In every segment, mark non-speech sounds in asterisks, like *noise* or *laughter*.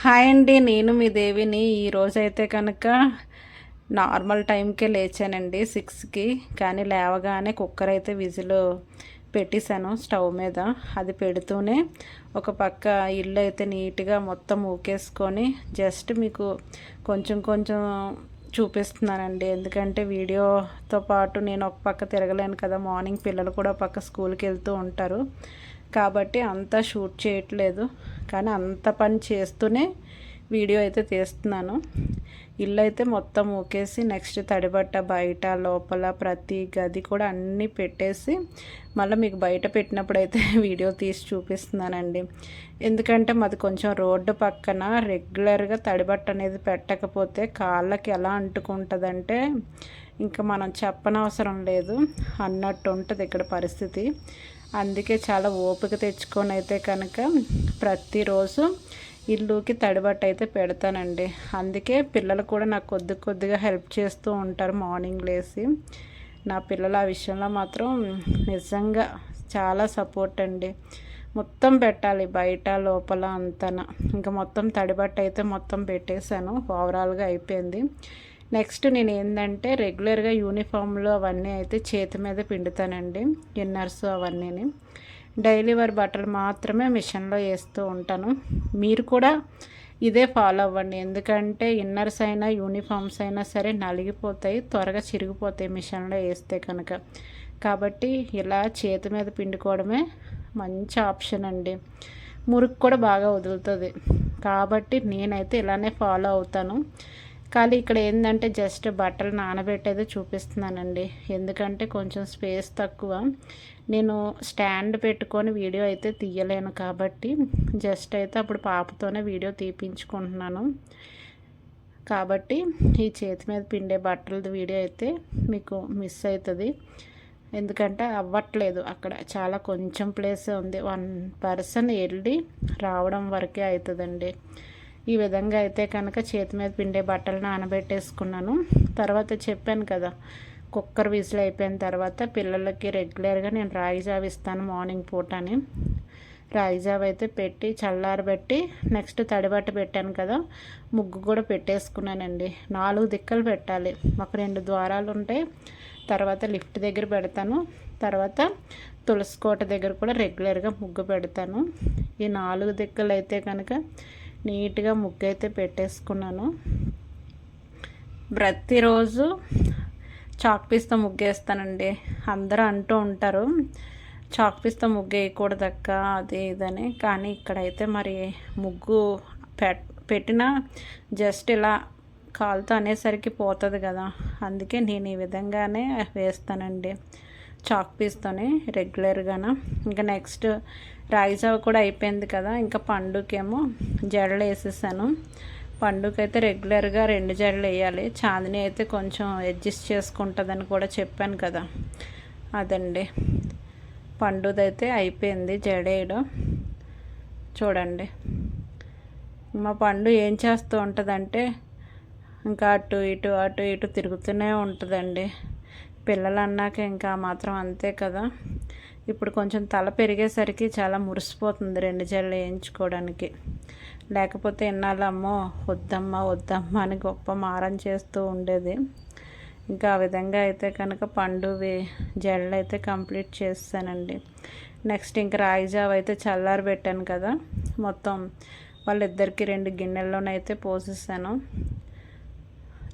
Hi అండి నేను మీ దేవిని. ఈరోజైతే కనుక నార్మల్ టైంకే లేచానండి సిక్స్కి కానీ లేవగానే కుక్కర్ అయితే విజిల్ పెట్టేశాను స్టవ్ మీద. అది పెడుతూనే ఒక పక్క ఇల్లు అయితే నీట్గా మొత్తం ఊకేసుకొని జస్ట్ మీకు కొంచెం కొంచెం చూపిస్తున్నానండి. ఎందుకంటే వీడియోతో పాటు నేను ఒక పక్క తిరగలేను కదా మార్నింగ్ పిల్లలు కూడా పక్క స్కూల్కి వెళ్తూ ఉంటారు. కాబట్టి అంతా షూట్ చేయట్లేదు. కానీ అంత పని చేస్తూనే వీడియో అయితే తీస్తున్నాను. ఇల్లు అయితే మొత్తం ఊకేసి నెక్స్ట్ తడిబట్ట బయట లోపల ప్రతి గది కూడా అన్నీ పెట్టేసి మళ్ళీ మీకు బయట పెట్టినప్పుడు అయితే *laughs* వీడియో తీసి చూపిస్తున్నానండి. ఎందుకంటే మాది కొంచెం రోడ్డు పక్కన రెగ్యులర్గా తడిబట్ట అనేది పెట్టకపోతే కాళ్ళకి ఎలా అంటుకుంటుందంటే ఇంకా మనం చెప్పనవసరం లేదు అన్నట్టు ఉంటుంది ఇక్కడ పరిస్థితి. అందుకే చాలా ఓపిక తెచ్చుకొని అయితే కనుక ప్రతిరోజు ఇల్లుకి తడిబట్ట అయితే పెడతానండి. అందుకే పిల్లలు కూడా నాకు కొద్ది కొద్దిగా హెల్ప్ చేస్తూ ఉంటారు మార్నింగ్ లేసి. నా పిల్లలు ఆ విషయంలో మాత్రం నిజంగా చాలా సపోర్ట్ అండి. మొత్తం పెట్టాలి బయట లోపల అంతన. ఇంకా మొత్తం తడిబట్ట అయితే మొత్తం పెట్టేశాను. ఓవరాల్గా అయిపోయింది. నెక్స్ట్ నేను ఏంటంటే రెగ్యులర్గా యూనిఫామ్లు అవన్నీ అయితే చేతి మీద పిండుతానండి ఇన్నర్స్ అవన్నీని. డైలీ వారి బట్టలు మాత్రమే మిషన్లో వేస్తూ ఉంటాను. మీరు కూడా ఇదే ఫాలో అవ్వండి. ఎందుకంటే ఇన్నర్స్ అయినా యూనిఫామ్స్ అయినా సరే నలిగిపోతాయి త్వరగా చిరిగిపోతాయి మిషన్లో వేస్తే కనుక. కాబట్టి ఇలా చేతి మీద పిండుకోవడమే మంచి ఆప్షన్ అండి. మురికి కూడా బాగా వదులుతుంది. కాబట్టి నేనైతే ఇలానే ఫాలో అవుతాను. కానీ ఇక్కడ ఏంటంటే జస్ట్ బట్టలు నానబెట్టేది చూపిస్తున్నానండి. ఎందుకంటే కొంచెం స్పేస్ తక్కువ. నేను స్టాండ్ పెట్టుకొని వీడియో అయితే తీయలేను కాబట్టి జస్ట్ అయితే అప్పుడు పాపతోనే వీడియో తీపించుకుంటున్నాను. కాబట్టి ఈ చేతి మీద పిండే బట్టలది వీడియో అయితే మీకు మిస్ అవుతుంది ఎందుకంటే అవ్వట్లేదు అక్కడ. చాలా కొంచెం ప్లేస్ ఉంది. వన్ పర్సన్ వెళ్ళి రావడం వరకే అవుతుందండి ఈ విధంగా అయితే కనుక చేతి మీద పిండే బట్టలు నానబెట్టేసుకున్నాను. తర్వాత చెప్పాను కదా కుక్కర్ విజిల్ అయిపోయిన తర్వాత పిల్లలకి రెగ్యులర్గా నేను రాగి జావ ఇస్తాను మార్నింగ్ పూట అని. రాగి జావ అయితే పెట్టి చల్లారబెట్టి నెక్స్ట్ తడిబట్ట పెట్టాను కదా ముగ్గు కూడా పెట్టేసుకున్నానండి. నాలుగు దిక్కలు పెట్టాలి. ఒక రెండు ద్వారాలు ఉంటాయి తర్వాత లిఫ్ట్ దగ్గర పెడతాను. తర్వాత తులసి కోట దగ్గర కూడా రెగ్యులర్గా ముగ్గు పెడతాను. ఈ నాలుగు దిక్కలు అయితే కనుక నీట్గా ముగ్గు అయితే పెట్టేసుకున్నాను. ప్రతిరోజు చాక్ పీస్తో ముగ్గేస్తానండి. అందరూ అంటూ ఉంటారు చాక్ పీస్తో ముగ్గు వేయకూడదక్క అది ఇదని. కానీ ఇక్కడైతే మరి ముగ్గు పెట్టిన జస్ట్ ఇలా కాలుతో అనేసరికి పోతుంది కదా. అందుకే నేను ఈ విధంగానే వేస్తానండి. చాక్ పీస్తోనే రెగ్యులర్గాన. ఇంకా నెక్స్ట్ రాగిజావ కూడా అయిపోయింది కదా ఇంకా పండుకేమో జడలు వేసేసాను. పండుగ అయితే రెగ్యులర్గా రెండు జడలు వేయాలి. చాందిని అయితే కొంచెం అడ్జస్ట్ చేసుకుంటుందని కూడా చెప్పాను కదా. అదండి. పండుదైతే అయిపోయింది జడేయడం చూడండి. మా పండు ఏం చేస్తూ ఉంటుందంటే ఇంకా అటు ఇటు అటు ఇటు తిరుగుతూనే ఉంటుందండి. పిల్లలు అన్నాక ఇంకా మాత్రం అంతే కదా. ఇప్పుడు కొంచెం తల పెరిగేసరికి చాలా మురిసిపోతుంది రెండు జల్లు వేయించుకోవడానికి. లేకపోతే ఎన్నాళ్ళమ్మో వద్దమ్మా వద్దమ్మా అని గొప్ప మారం చేస్తూ ఉండేది. ఇంకా ఆ విధంగా అయితే కనుక పండు జల్లు అయితే కంప్లీట్ చేస్తానండి. నెక్స్ట్ ఇంకా రాగి జావ అయితే చల్లారి పెట్టాను కదా. మొత్తం వాళ్ళిద్దరికి రెండు గిన్నెల్లోనైతే పోసేసాను.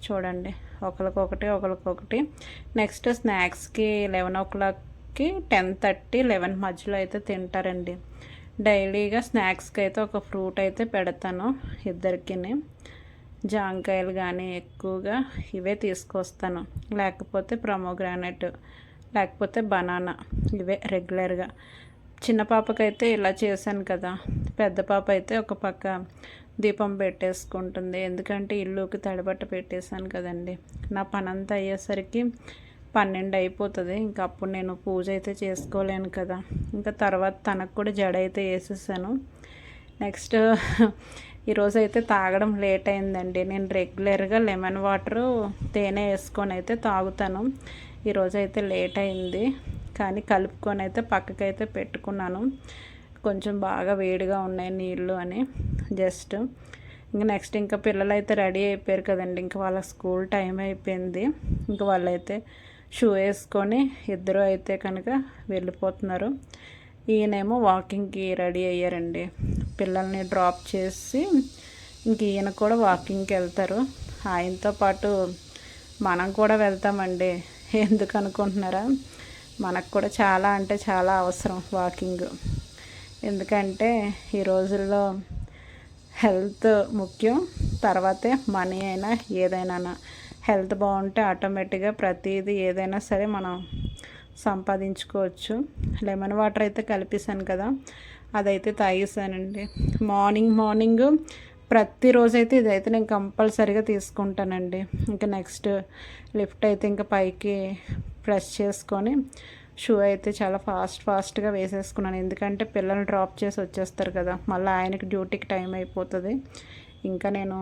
చూడండి ఒకరికొకటి ఒకరికొకటి నెక్స్ట్ స్నాక్స్కి లెవెన్ ఓ క్లాక్ కి టెన్ థర్టీ లెవెన్ మధ్యలో అయితే తింటారండి. డైలీగా స్నాక్స్కి అయితే ఒక ఫ్రూట్ అయితే పెడతాను ఇద్దరికి జాంకాయలు కానీ ఎక్కువగా ఇవే తీసుకొస్తాను. లేకపోతే ప్రమోగ్రానైట్ లేకపోతే బనానా ఇవే రెగ్యులర్గా చిన్న పాపకైతే ఇలా చేశాను కదా. పెద్ద పాప అయితే ఒక పక్క దీపం పెట్టేసుకుంటుంది. ఎందుకంటే ఇల్లుకి తడబట్ట పెట్టేశాను కదండి. నా పనంతా అయ్యేసరికి పన్నెండు అయిపోతుంది. ఇంకా అప్పుడు నేను పూజ అయితే చేసుకోలేను కదా. ఇంకా తర్వాత తనకు కూడా జడ అయితే వేసేసాను. నెక్స్ట్ *laughs* ఈరోజు అయితే తాగడం లేట్ అయిందండి. నేను రెగ్యులర్గా లెమన్ వాటర్ తేనె వేసుకొని అయితే తాగుతాను. ఈరోజు అయితే లేట్ అయింది. కానీ కలుపుకొని అయితే పక్కకైతే పెట్టుకున్నాను. కొంచెం బాగా వేడిగా ఉన్నాయి నీళ్ళు అని. జస్ట్ ఇంకా నెక్స్ట్ ఇంకా పిల్లలు అయితే రెడీ అయిపోయారు కదండి. ఇంకా వాళ్ళ స్కూల్ టైం అయిపోయింది. ఇంకా వాళ్ళైతే షూ వేసుకొని ఇద్దరు అయితే కనుక వెళ్ళిపోతున్నారు. ఈయనేమో వాకింగ్కి రెడీ అయ్యారండి. పిల్లల్ని డ్రాప్ చేసి ఇంక ఈయన కూడా వాకింగ్కి వెళ్తారు. ఆయనతో పాటు మనం కూడా వెళ్తామండి. ఎందుకు అనుకుంటున్నారా? మనకు కూడా చాలా అంటే చాలా అవసరం వాకింగ్. ఎందుకంటే ఈ రోజుల్లో హెల్త్ ముఖ్యం. తర్వాతే మనీ అయినా ఏదైనా హెల్త్ బాగుంటే ఆటోమేటిక్గా ప్రతిదీ ఏదైనా సరే మనం సంపాదించుకోవచ్చు. లెమన్ వాటర్ అయితే కలిపేసాను కదా అదైతే తాగేసానండి మార్నింగ్ మార్నింగ్ ప్రతిరోజు అయితే ఇదైతే నేను కంపల్సరీగా తీసుకుంటానండి. ఇంకా నెక్స్ట్ లిఫ్ట్ అయితే ఇంకా పైకి ప్రెస్ చేసుకొని షూ అయితే చాలా ఫాస్ట్ ఫాస్ట్గా వేసేసుకున్నాను. ఎందుకంటే పిల్లల్ని డ్రాప్ చేసి వచ్చేస్తారు కదా మళ్ళీ ఆయనకి డ్యూటీకి టైం అయిపోతుంది. ఇంకా నేను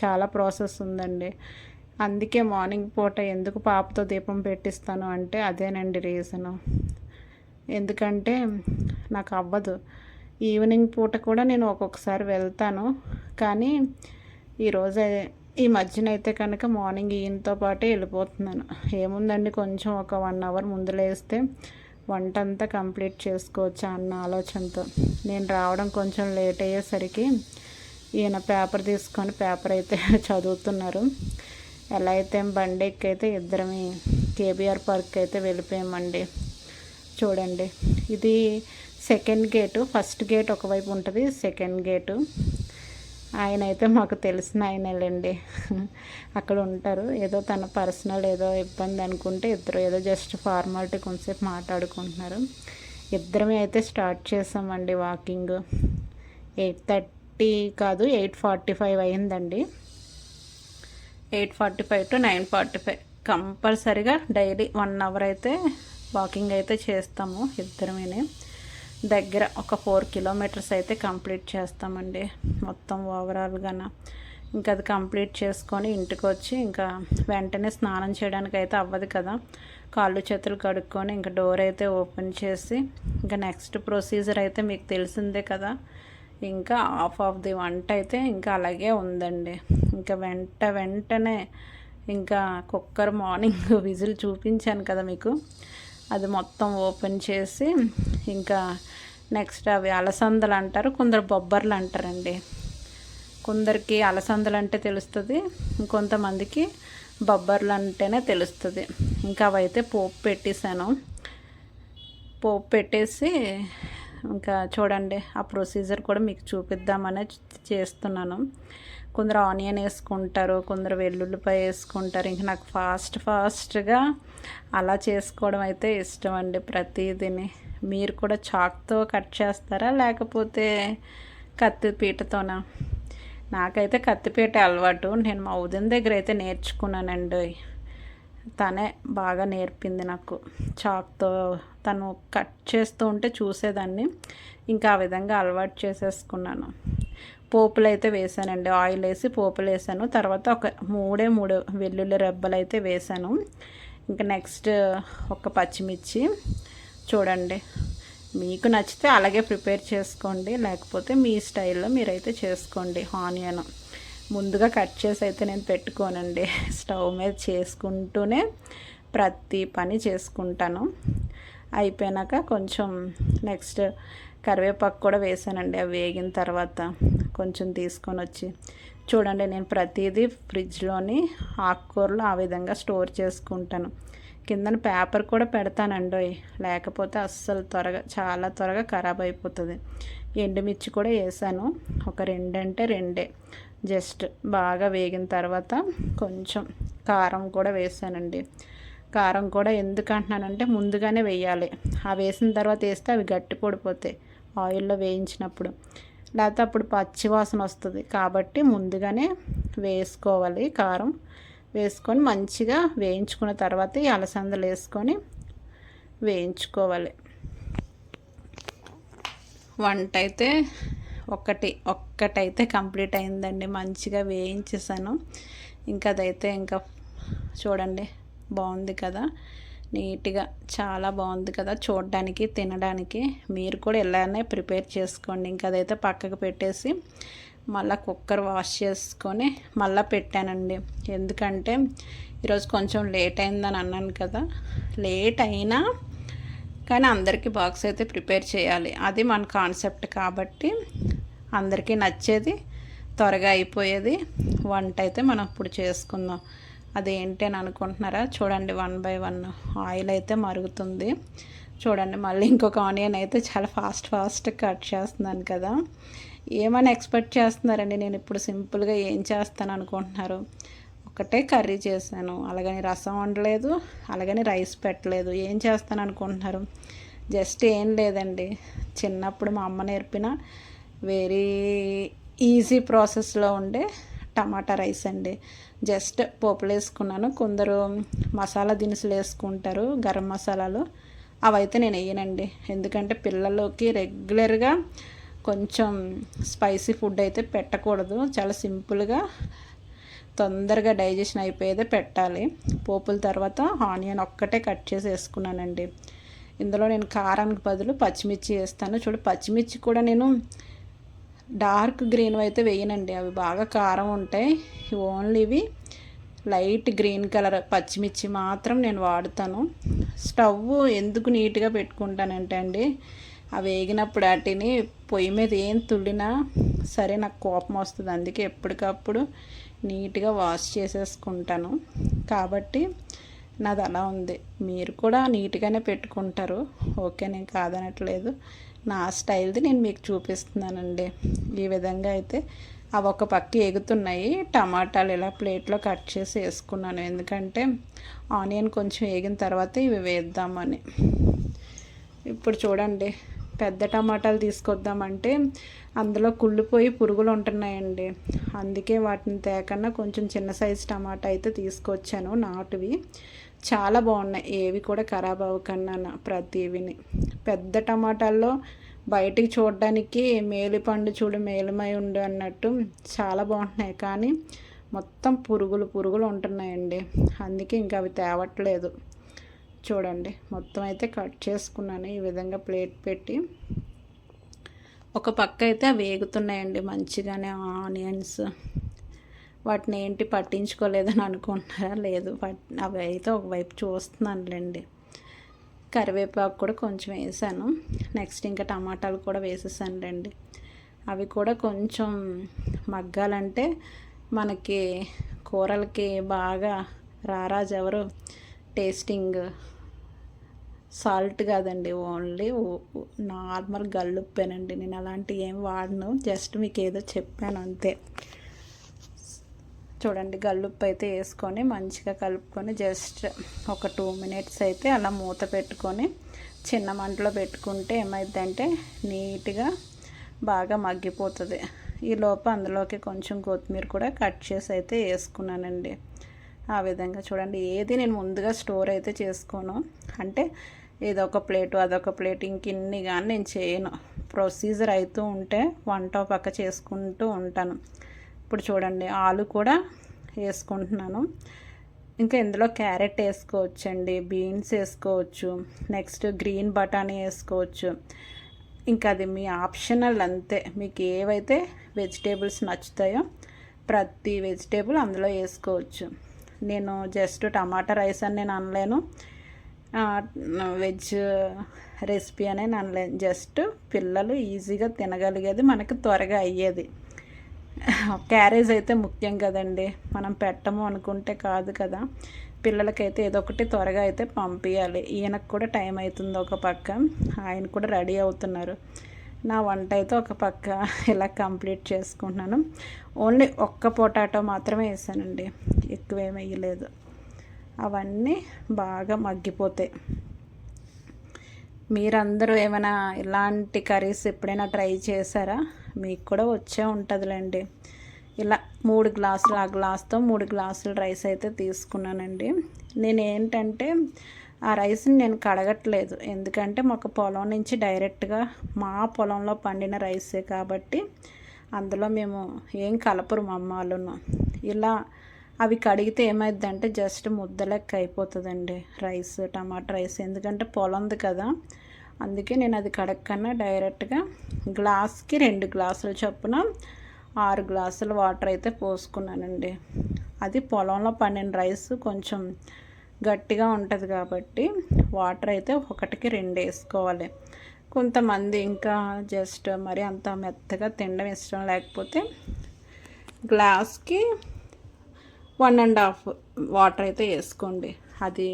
చాలా ప్రాసెస్ ఉందండి. అందుకే మార్నింగ్ పూట ఎందుకు పాపతో దీపం పెట్టిస్తాను అంటే అదేనండి రీజను. ఎందుకంటే నాకు అవ్వదు. ఈవినింగ్ పూట కూడా నేను ఒక్కొక్కసారి వెళ్తాను. కానీ ఈరోజు ఈ మధ్యన అయితే కనుక మార్నింగ్ ఈయనతో పాటే వెళ్ళిపోతున్నాను. ఏముందండి కొంచెం ఒక వన్ అవర్ ముందు లేస్తే వంట అంతా కంప్లీట్ చేసుకోవచ్చు అన్న ఆలోచనతో. నేను రావడం కొంచెం లేట్ అయ్యేసరికి ఈయన పేపర్ తీసుకొని పేపర్ అయితే *laughs* చదువుతున్నారు. ఎలా అయితే బండి ఎక్కైతే ఇద్దరమే కేబీఆర్ పార్క్ అయితే వెళ్ళిపోయామండి. చూడండి ఇది సెకండ్ గేటు ఫస్ట్ గేట్ ఒకవైపు ఉంటుంది సెకండ్ గేటు. ఆయన అయితే మాకు తెలిసిన ఆయనలేండి. *laughs* అక్కడ ఉంటారు. ఏదో తన పర్సనల్ ఏదో ఇబ్బంది అనుకుంటే ఇద్దరు ఏదో జస్ట్ ఫార్మాలిటీ కొంతసేపు మాట్లాడుకుంటున్నారు. ఇద్దరమే అయితే స్టార్ట్ చేసామండి వాకింగ్. ఎయిట్ థర్టీ కాదు ఎయిట్ ఫార్టీ ఫైవ్ అయిందండి. Eight forty five to nine forty five. కంపల్సరిగా డైలీ వన్ అవర్ అయితే వాకింగ్ అయితే చేస్తాము ఇద్దరమేనే. దగ్గర ఒక ఫోర్ కిలోమీటర్స్ అయితే కంప్లీట్ చేస్తామండి మొత్తం ఓవరాల్గా ఇంకా అది కంప్లీట్ చేసుకొని ఇంటికి వచ్చి ఇంకా వెంటనే స్నానం చేయడానికి అయితే అవ్వదు కదా. కాళ్ళు చేతులు కడుక్కొని ఇంకా డోర్ అయితే ఓపెన్ చేసి ఇంకా నెక్స్ట్ ప్రొసీజర్ అయితే మీకు తెలిసిందే కదా. ఇంకా ఆఫ్ ఆఫ్ ది వంట అయితే ఇంకా అలాగే ఉందండి. ఇంకా వెంట వెంటనే ఇంకా కుక్కర్ మార్నింగ్ *laughs* విజిల్ చూపించాను కదా మీకు. అది మొత్తం ఓపెన్ చేసి ఇంకా నెక్స్ట్ అవి అలసందలు అంటారు కొందరు బొబ్బర్లు అంటారండి. కొందరికి అలసందలు అంటే తెలుస్తుంది ఇంకొంతమందికి బొబ్బర్లు అంటేనే తెలుస్తుంది. ఇంకా అవైతే పోపు పెట్టేశాను. పోపు పెట్టేసి ఇంకా చూడండి ఆ ప్రొసీజర్ కూడా మీకు చూపిద్దామనే చేస్తున్నాను. కొందరు ఆనియన్ వేసుకుంటారు కొందరు వెల్లుల్లిపాయ వేసుకుంటారు. ఇంక నాకు ఫాస్ట్ ఫాస్ట్గా అలా చేసుకోవడం అయితే ఇష్టం అండి ప్రతిదీని. మీరు కూడా చాక్తో కట్ చేస్తారా లేకపోతే కత్తిపీటతోనా నాకైతే కత్తిపీట అలవాటు. నేను మా ఉదయం దగ్గర అయితే నేర్చుకున్నానండి. తనే బాగా నేర్పింది నాకు చాక్తో తను కట్ చేస్తూ ఉంటే చూసేదాన్ని. ఇంకా ఆ విధంగా అలవాటు చేసేసుకున్నాను. పోపులు అయితే వేసానండి. ఆయిల్ వేసి పోపులు వేసాను. తర్వాత ఒక మూడే మూడు వెల్లుల్లి రెబ్బలు అయితే వేసాను. ఇంకా నెక్స్ట్ ఒక పచ్చిమిర్చి. చూడండి. మీకు నచ్చితే అలాగే ప్రిపేర్ చేసుకోండి. లేకపోతే మీ స్టైల్లో మీరైతే చేసుకోండి ఆనియన్. ముందుగా కట్ చేసి అయితే నేను పెట్టుకోనండి. *laughs* స్టవ్ మీద చేసుకుంటూనే ప్రతి పని చేసుకుంటాను. అయిపోయాక కొంచెం నెక్స్ట్ కరివేపాకు కూడా వేసానండి. అవి వేగిన తర్వాత కొంచెం తీసుకొని వచ్చి చూడండి నేను ప్రతిదీ ఫ్రిడ్జ్లోని ఆకుకూరలు ఆ విధంగా స్టోర్ చేసుకుంటాను. కిందన పేపర్ కూడా పెడతానండి. లేకపోతే అస్సలు త్వరగా చాలా త్వరగా ఖరాబ్ అయిపోతుంది. ఎండుమిర్చి కూడా వేసాను. ఒక రెండంటే రెండే. జస్ట్ బాగా వేగిన తర్వాత కొంచెం కారం కూడా వేసానండి. కారం కూడా ఎందుకు అంటున్నానంటే ముందుగానే వేయాలి. ఆ వేసిన తర్వాత వేస్తే అవి గట్టి పడిపోతాయి. ఆయిల్లో వేయించినప్పుడు. లేకపోతే అప్పుడు పచ్చివాసన వస్తుంది. కాబట్టి ముందుగానే వేసుకోవాలి కారం. వేసుకొని మంచిగా వేయించుకున్న తర్వాత ఈ అలసందలు వేసుకొని వేయించుకోవాలి. వంట అయితే ఒక్కటి ఒక్కటైతే కంప్లీట్ అయిందండి. మంచిగా వేయించేసాను. ఇంకా అదైతే ఇంకా చూడండి. బాగుంది కదా. నీట్గా చాలా బాగుంది కదా చూడడానికి తినడానికి. మీరు కూడా ఇలానే ప్రిపేర్ చేసుకోండి. ఇంకా అదైతే పక్కకు పెట్టేసి మళ్ళీ కుక్కర్ వాష్ చేసుకొని మళ్ళీ పెట్టానండి. ఎందుకంటే ఈరోజు కొంచెం లేట్ అయిందని అన్నాను కదా. లేట్ అయినా కానీ అందరికీ బాక్స్ అయితే ప్రిపేర్ చేయాలి. అది మన కాన్సెప్ట్ కాబట్టి అందరికీ నచ్చేది త్వరగా అయిపోయేది. వంట అయితే మనం ఇప్పుడు చేసుకుందాం. అదేంటి అని అనుకుంటున్నారా? చూడండి వన్ బై వన్ ఆయిల్ అయితే మరుగుతుంది. చూడండి మళ్ళీ ఇంకొక ఆనియన్ అయితే చాలా ఫాస్ట్ ఫాస్ట్ కట్ చేస్తున్నాను కదా. ఏమని ఎక్స్పెక్ట్ చేస్తున్నారండి? నేను ఇప్పుడు సింపుల్గా ఏం చేస్తాను అనుకుంటున్నారు? ఒకటే కర్రీ చేశాను. అలాగని రసం వండలేదు అలాగని రైస్ పెట్టలేదు. ఏం చేస్తాను అనుకుంటున్నారు? జస్ట్ ఏం లేదండి. చిన్నప్పుడు మా అమ్మ నేర్పిన వెరీ ఈజీ ప్రాసెస్లో ఉండే టమాటా రైస్ అండి. జస్ట్ పోపులు వేసుకున్నాను. కొందరు మసాలా దినుసులు వేసుకుంటారు గరం మసాలాలు. అవైతే నేను వేయనండి. ఎందుకంటే పిల్లలకి రెగ్యులర్గా కొంచెం స్పైసీ ఫుడ్ అయితే పెట్టకూడదు. చాలా సింపుల్గా తొందరగా డైజెషన్ అయిపోయేదే పెట్టాలి. పోపుల తర్వాత ఆనియన్ ఒక్కటే కట్ చేసి వేసుకున్నానండి. ఇందులో నేను కారానికి బదులు పచ్చిమిర్చి వేస్తాను. చూడు పచ్చిమిర్చి కూడా నేను డార్క్ గ్రీన్ అయితే వేయనండి. అవి బాగా కారం ఉంటాయి. ఓన్లీ ఇవి లైట్ గ్రీన్ కలర్ పచ్చిమిర్చి మాత్రం నేను వాడుతాను. స్టవ్ ఎందుకు నీట్గా పెట్టుకుంటానంటే అండి అవి వేగినప్పుడు వాటిని పొయ్యి మీద ఏం తుల్లినా సరే నాకు కోపం వస్తుంది. అందుకే ఎప్పటికప్పుడు నీట్గా వాష్ చేసేసుకుంటాను. కాబట్టి నాది అలా ఉంది. మీరు కూడా నీట్గానే పెట్టుకుంటారు. ఓకే నేను కాదనట్లేదు. నా స్టైల్ది నేను మీకు చూపిస్తున్నానండి. ఈ విధంగా అయితే అవి ఒక పక్క ఎగుతున్నాయి టమాటాలు ఇలా ప్లేట్లో కట్ చేసి వేసుకున్నాను. ఎందుకంటే ఆనియన్ కొంచెం వేగిన తర్వాత ఇవి వేద్దామని. ఇప్పుడు చూడండి పెద్ద టమాటాలు తీసుకొద్దామంటే అందులో కుళ్ళిపోయి పురుగులు ఉంటున్నాయండి. అందుకే వాటిని తేకన్నా కొంచెం చిన్న సైజు టమాటా అయితే తీసుకొచ్చాను నాటువి. చాలా బాగున్నాయి. ఏవి కూడా ఖరాబ్ అవ్వకన్నా ప్రతివిని. పెద్ద టమాటాల్లో బయటికి చూడడానికి మేలిపండు చూడు మేలుమై ఉండు అన్నట్టు చాలా బాగుంటున్నాయి. కానీ మొత్తం పురుగులు పురుగులు ఉంటున్నాయండి. అందుకే ఇంకా అవి తేవట్లేదు. చూడండి మొత్తం అయితే కట్ చేసుకున్నాను. ఈ విధంగా ప్లేట్ పెట్టి ఒక పక్క అయితే అవి వేగుతున్నాయండి. మంచిగానే ఆనియన్స్ వాటిని ఏంటి పట్టించుకోలేదని అనుకుంటున్నారా? లేదు. అవి అయితే ఒకవైపు చూస్తున్నానులేండి. కరివేపాకు కూడా కొంచెం వేసాను. నెక్స్ట్ ఇంకా టమాటాలు కూడా వేసేసానులేండి. అవి కూడా కొంచెం మగ్గాలంటే మనకి కూరలకి బాగా రారాజు ఎవరు టేస్టింగ్ సాల్ట్ కాదండి. ఓన్లీ నార్మల్ గల్లుప్పేనండి. నేను అలాంటివి ఏం వాడను. జస్ట్ మీకు ఏదో చెప్పాను అంతే. చూడండి గల్లుప్పు అయితే వేసుకొని మంచిగా కలుపుకొని జస్ట్ ఒక టూ మినిట్స్ అయితే అలా మూత పెట్టుకొని చిన్న మంటలో పెట్టుకుంటే ఏమైందంటే నీట్గా బాగా మగ్గిపోతుంది. ఈ లోపు అందులోకి కొంచెం కొత్తిమీర కూడా కట్ చేసి అయితే వేసుకున్నానండి. ఆ విధంగా చూడండి ఏది నేను ముందుగా స్టోర్ అయితే చేసుకోను. అంటే ఇదొక ప్లేటు అదొక ప్లేట్ ఇంకిన్ని కానీ నేను చేయను. ప్రొసీజర్ అవుతూ ఉంటే వంట పక్క చేసుకుంటూ ఉంటాను. ఇప్పుడు చూడండి ఆలు కూడా వేసుకుంటున్నాను. ఇంకా ఇందులో క్యారెట్ వేసుకోవచ్చండి బీన్స్ వేసుకోవచ్చు నెక్స్ట్ గ్రీన్ బఠానీ వేసుకోవచ్చు. ఇంకా అది మీ ఆప్షనల్ అంతే మీకు ఏవైతే వెజిటేబుల్స్ నచ్చుతాయో ప్రతి వెజిటేబుల్ అందులో వేసుకోవచ్చు. నేను జస్ట్ టమాటా రైస్ అని నేను అనలేను. వెజ్ రెసిపీ అనే అనలేను. జస్ట్ పిల్లలు ఈజీగా తినగలిగేది మనకు త్వరగా అయ్యేది. క్యారేజ్ అయితే ముఖ్యం కదండి. మనం పెట్టము అనుకుంటే కాదు కదా. పిల్లలకైతే ఏదో ఒకటి త్వరగా అయితే పంపించాలి ఈయనకు కూడా టైం అవుతుంది ఒక పక్క. ఆయన కూడా రెడీ అవుతున్నారు. నా వంట అయితే ఒక పక్క ఇలా కంప్లీట్ చేసుకుంటున్నాను. ఓన్లీ ఒక్క పొటాటో మాత్రమే వేసానండి. ఎక్కువేమి వేయలేదు. అవన్నీ బాగా మగ్గిపోతాయి. మీరందరూ ఏమైనా ఇలాంటి కర్రీస్ ఎప్పుడైనా ట్రై చేశారా? మీకు కూడా వచ్చే ఉంటుందిలేండి. ఇలా మూడు గ్లాసులు ఆ గ్లాస్తో మూడు గ్లాసులు రైస్ అయితే తీసుకున్నానండి. నేను ఏంటంటే ఆ రైస్ని నేను కడగట్లేదు. ఎందుకంటే మాకు పొలం నుంచి డైరెక్ట్గా మా పొలంలో పండిన రైసే కాబట్టి అందులో మేము ఏం కలపరు మా ఇలా అవి కడిగితే ఏమైందంటే జస్ట్ ముద్ద లెక్క అయిపోతుందండి రైస్ టమాటా రైస్. ఎందుకంటే పొలంది కదా. అందుకే నేను అది కడక్కన్నా డైరెక్ట్గా గ్లాస్కి రెండు గ్లాసులు చొప్పున ఆరు గ్లాసుల వాటర్ అయితే పోసుకున్నానండి. అది పొలంలో పండిన రైస్ కొంచెం గట్టిగా ఉంటుంది కాబట్టి వాటర్ అయితే ఒకటికి రెండు వేసుకోవాలి. కొంతమంది ఇంకా జస్ట్ మరి అంత మెత్తగా తినడం ఇష్టం లేకపోతే గ్లాస్కి వన్ అండ్ హాఫ్ వాటర్ అయితే వేసుకోండి. అది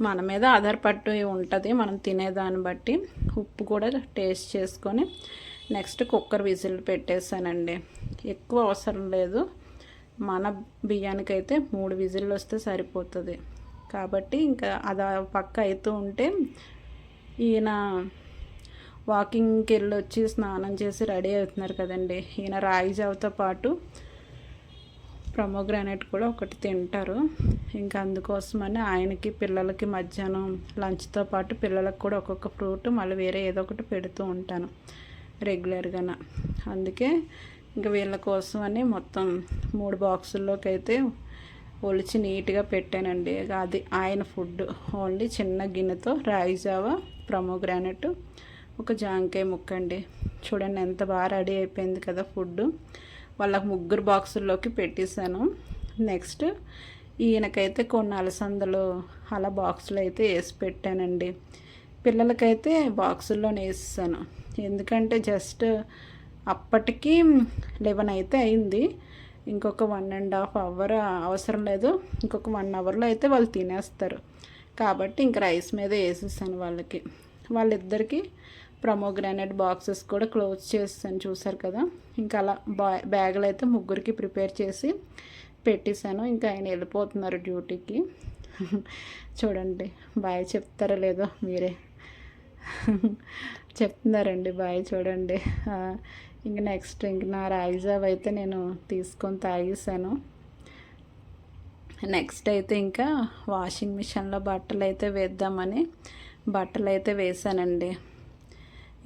మన మీద ఆధారపడి ఉంటుంది. మనం తినేదాన్ని బట్టి ఉప్పు కూడా టేస్ట్ చేసుకొని నెక్స్ట్ కుక్కర్ విజిల్ పెట్టేశానండి. ఎక్కువ అవసరం లేదు. మన బియ్యానికి అయితే మూడు విజిల్లు వస్తే సరిపోతుంది. కాబట్టి ఇంకా అది పక్క అవుతూ ఉంటే ఈయన వాకింగ్కి వెళ్ళి వచ్చి స్నానం చేసి రెడీ అవుతున్నారు కదండి. ఈయన రాగి జావతో పాటు ప్రమోగ్రానైట్ కూడా ఒకటి తింటారు. ఇంకా అందుకోసమని ఆయనకి పిల్లలకి మధ్యాహ్నం లంచ్తో పాటు పిల్లలకు కూడా ఒక్కొక్క ఫ్రూట్ మళ్ళీ వేరే ఏదో ఒకటి పెడుతూ ఉంటాను రెగ్యులర్గా అందుకే ఇంకా వీళ్ళ కోసం అని మొత్తం మూడు బాక్సుల్లోకి అయితే ఒలిచి నీట్గా పెట్టానండి. అది ఆయన ఫుడ్. ఓన్లీ చిన్న గిన్నెతో రాగి జావా ప్రమోగ్రానెట్ ఒక జాంకాయ ముక్క అండి చూడండి ఎంత బాగా రెడీ అయిపోయింది కదా ఫుడ్ వాళ్ళకి ముగ్గురు బాక్సుల్లోకి పెట్టేశాను. నెక్స్ట్ ఈయనకైతే కొన్ని అలసందలు అలా బాక్సులు అయితే వేసి పెట్టానండి. పిల్లలకైతే బాక్సుల్లోనే వేసేసాను. ఎందుకంటే జస్ట్ అప్పటికి లెవెన్ అయితే అయింది. ఇంకొక వన్ అండ్ హాఫ్ అవర్ అవసరం లేదు. ఇంకొక వన్ అవర్లో అయితే వాళ్ళు తినేస్తారు. కాబట్టి ఇంక రైస్ మీద వేసేసాను వాళ్ళకి. వాళ్ళిద్దరికీ ప్రమోగ్రానైట్ బాక్సెస్ కూడా క్లోజ్ చేస్తాను చూసారు కదా? ఇంకా అలా బా బ్యాగులు అయితే ముగ్గురికి ప్రిపేర్ చేసి పెట్టేశాను. ఇంకా ఆయన వెళ్ళిపోతున్నారు డ్యూటీకి. చూడండి బాయ్ చెప్తారో లేదో మీరే. చెప్తున్నారండి బాయ్ చూడండి. ఇంక నెక్స్ట్ ఇంక నా రాయిజావ్ అయితే నేను తీసుకొని తాగేసాను నెక్స్ట్ అయితే ఇంకా వాషింగ్ మిషన్లో బట్టలు అయితే వేద్దామని బట్టలు అయితే వేసానండి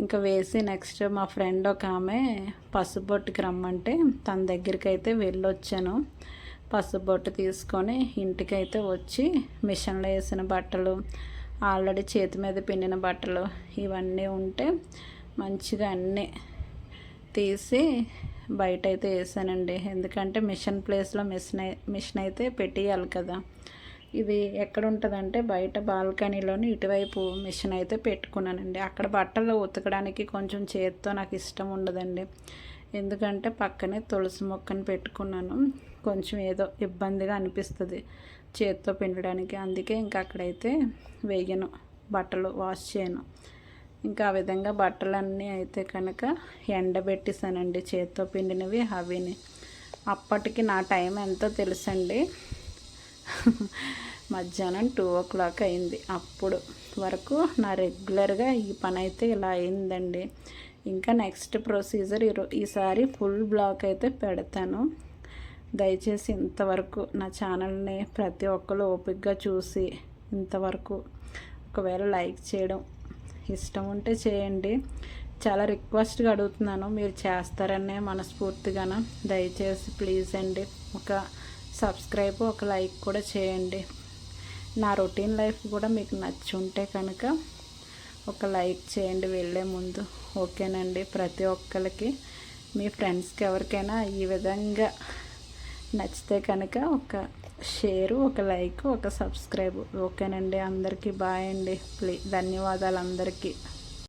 ఇంకా వేసి నెక్స్ట్ మా ఫ్రెండ్ ఒక ఆమె పసుబొట్టుకి రమ్మంటే తన దగ్గరికి అయితే వెళ్ళొచ్చాను. పసుబొట్టు తీసుకొని ఇంటికి అయితే వచ్చి మిషన్లో వేసిన బట్టలు ఆల్రెడీ చేతి మీద పిండిన బట్టలు ఇవన్నీ ఉంటే మంచిగా అన్నీ తీసి బయట అయితే వేసానండి. ఎందుకంటే మిషన్ ప్లేస్లో మిషన్ మిషన్ అయితే పెట్టేయాలి కదా. ఇది ఎక్కడ ఉంటుందంటే బయట బాల్కనీలోని ఇటువైపు మిషన్ అయితే పెట్టుకున్నానండి. అక్కడ బట్టలు ఉతకడానికి కొంచెం చేతితో నాకు ఇష్టం ఉండదండి. ఎందుకంటే పక్కనే తులసి మొక్కని పెట్టుకున్నాను. కొంచెం ఏదో ఇబ్బందిగా అనిపిస్తుంది చేతితో పిండడానికి. అందుకే ఇంకా అక్కడైతే వేయను బట్టలు వాష్ చేయను. ఇంకా ఆ విధంగా బట్టలన్నీ అయితే కనుక ఎండబెట్టేసానండి చేత్తో పిండినవి అవిని. అప్పటికి నా టైం ఎంతో తెలుసండి. మధ్యాహ్నం టూ ఓ క్లాక్ అయింది. అప్పుడు వరకు నా రెగ్యులర్గా ఈ పని అయితే ఇలా అయిందండి. ఇంకా నెక్స్ట్ ప్రొసీజర్ ఈరో ఈసారి ఫుల్ బ్లాక్ అయితే పెడతాను. దయచేసి ఇంతవరకు నా ఛానల్ని ప్రతి ఒక్కరు ఓపిక్గా చూసి ఇంతవరకు ఒకవేళ లైక్ చేయడం ఇష్టం ఉంటే చేయండి. చాలా రిక్వెస్ట్గా అడుగుతున్నాను. మీరు చేస్తారనే మనస్ఫూర్తిగాన? దయచేసి ప్లీజ్ అండి. ఒక సబ్స్క్రైబ్ ఒక లైక్ కూడా చేయండి. నా రొటీన్ లైఫ్ కూడా మీకు నచ్చి ఉంటే కనుక ఒక లైక్ చేయండి వెళ్ళే ముందు. ఓకేనండి? ప్రతి ఒక్కరికి మీ ఫ్రెండ్స్కి ఎవరికైనా ఈ విధంగా నచ్చితే కనుక ఒక షేరు ఒక లైక్ ఒక సబ్స్క్రైబ్. ఓకేనండి? అందరికీ బాయ్ అండి. ప్లీ ధన్యవాదాలు అందరికీ